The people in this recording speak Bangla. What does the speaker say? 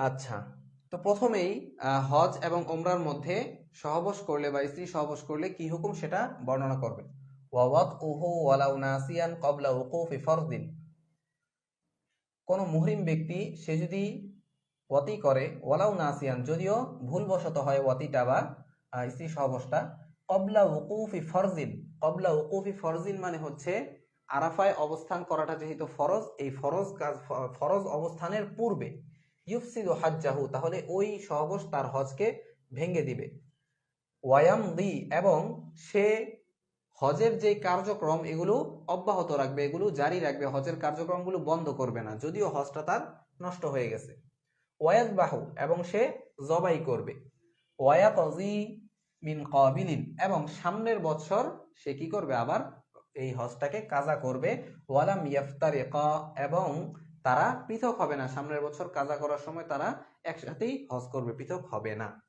আচ্ছা। তো প্রথমেই হজ এবং ওমরার মধ্যে সহবাস করলে বা স্ত্রী সহবাস করলে কি হুকুম সেটা বর্ণনা করবে? ওয়াওয়াত উহু ওয়ালাউ নাসিয়ান কবলা উকুফি ফরদিন। কোনো মুহরিম ব্যক্তি, সে যদি ওয়াতি করে, ওয়ালাউ নাসিয়ান, যদিও ভুলবশত হয় ওয়াতিটা বা স্ত্রী সহবাসটা, কবলা উকুফি ফরজিন। কবলা উকুফি ফরজিন মানে হচ্ছে আরাফায় অবস্থান করাটা যেহেতু ফরজ, এই ফরজ কাজ ফরজ অবস্থানের পূর্বে। ইউফসিদু হাজ্জাহু, তাহলে ওই সহবশ তার হজকে ভেঙে দিবে। ওয়ায়াম দি এবং সে হজের যে কার্যক্রম, এগুলো অব্যাহত রাখবে, এগুলো জারি রাখবে, হজের কার্যক্রমগুলো বন্ধ করবে না, যদিও হজটা তার নষ্ট হয়ে গেছে। ওয়ায়াত বাহু এবং সে জবাই করবে। ওয়ায়াত মিন কাবিলিন, এবং সামনের বছর সে কি করবে? আবার এই হজটাকে কাজা করবে। ওয়ালাম ইয়াফতারিকা, এবং তারা পৃথক হবে না। সামনের বছর কাজা করার সময় তারা একসাথেই হজ করবে, পৃথক হবে না।